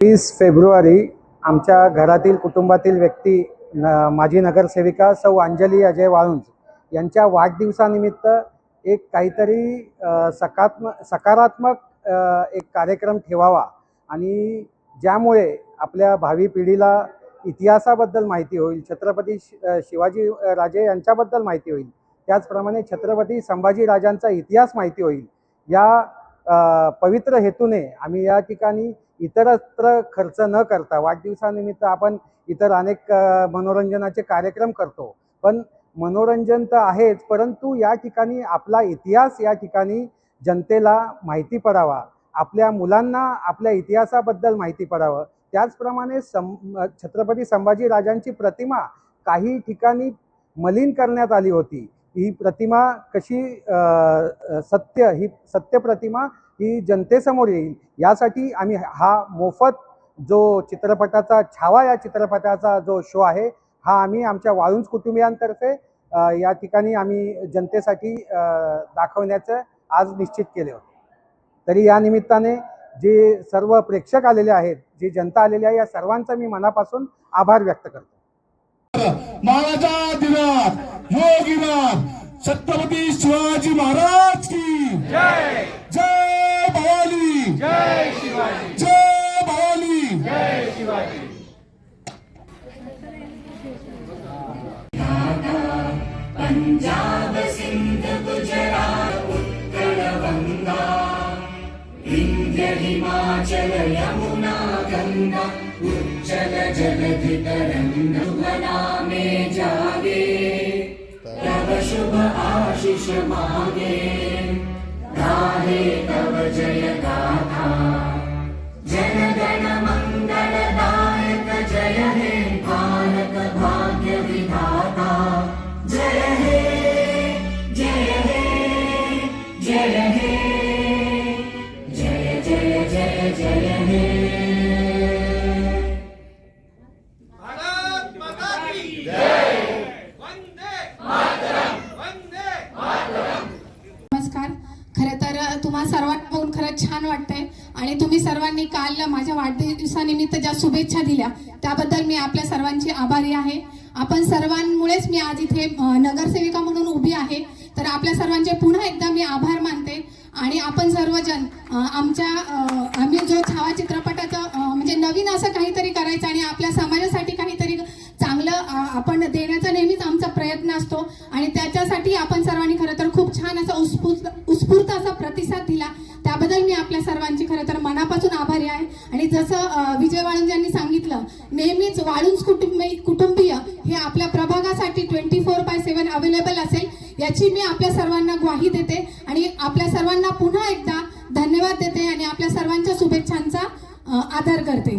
वीस फेब्रुवारी आमच्या घरातील कुटुंबातील व्यक्ती न माजी नगरसेविका सौ अंजली अजय वाळुंज यांच्या वाढदिवसानिमित्त एक काहीतरी अ, सकात्म सकारात्मक एक कार्यक्रम ठेवावा. आणि ज्यामुळे आपल्या भावी पिढीला इतिहासाबद्दल माहिती होईल छत्रपती शिवाजी राजे यांच्याबद्दल माहिती होईल त्याचप्रमाणे छत्रपती संभाजी राजांचा इतिहास माहिती होईल. या पवित्र हेतूने आम्ही या ठिकाणी इतरत्र खर्च न करता वाढदिवसानिमित्त आपण इतर अनेक मनोरंजनाचे कार्यक्रम करतो. पण मनोरंजन तर आहेच परंतु या ठिकाणी आपला इतिहास या ठिकाणी जनतेला माहिती पडावा. आपल्या मुलांना आपल्या इतिहासाबद्दल माहिती पडावं. त्याचप्रमाणे सं छत्रपती संभाजी राजांची प्रतिमा काही ठिकाणी मलिन करण्यात आली होती. ही प्रतिमा कशी सत्य ही सत्य प्रतिमा ही जनतेसमोर येईल. यासाठी आम्ही हा मोफत जो चित्रपटाचा छावा या चित्रपटाचा जो शो आहे हा आम्ही आमच्या वाळुंज कुटुंबियांतर्फे या ठिकाणी आम्ही जनतेसाठी दाखवण्याचं आज निश्चित केले होते. तरी या निमित्ताने जे सर्व प्रेक्षक आलेले आहेत जी जनता आलेली आहे या सर्वांचा मी मनापासून आभार व्यक्त करतो. महाराजा दिनात छत्रपती शिवाजी महाराज की पंजाब सिंध गुजरात उत्तर गंगा विंध्य हिमाचल यमुना गंगा उज्जल जलधि तरंगना में जागे तव शुभ आशीष मागे गाहे तव जय गाथा। भारत माता की जय वंदे मातरम वंदे नमस्कार. खरं तर तुम्हा सर्वांना बघून खरंच छान वाटतंय. आणि तुम्ही सर्वांनी काल माझ्या वाढदिवसानिमित्त ज्या शुभेच्छा दिल्या त्याबद्दल मी आपल्या सर्वांची आभारी आहे. आपण सर्वांमुळेच मी आज इथे नगरसेविका म्हणून उभी आहे. तर आपल्या सर्वांचे पुन्हा एकदा मी आभार मानते आणि आपण सर्वजण आमच्या आम्ही जो छावा चित्रपटाचं म्हणजे नवीन असं काहीतरी करायचं आणि आपल्या समाजासाठी काहीतरी चांगलं आपण देण्याचा नेहमीच आमचा प्रयत्न असतो आणि त्याच्यासाठी आपण सर्वांनी खरं तर खूप छान असा उत्स्फूर्त उत्स्फूर्त असा प्रतिसाद दिला. त्याबद्दल मी आपल्या सर्वांची खरं तर मनापासून आभारी आहे. आणि जसं विजय वाळुंज यांनी सांगितलं नेहमीच वाळुंज कुटुंबी कुटुंबीय हे आपल्या प्रभागासाठी twenty four by seven available असेल. याची मी आपल्या सर्वांना ग्वाही देते आणि आपल्या सर्वांना पुन्हा एकदा धन्यवाद देते आणि आपल्या सर्वांच्या शुभेच्छांचा आदर करते.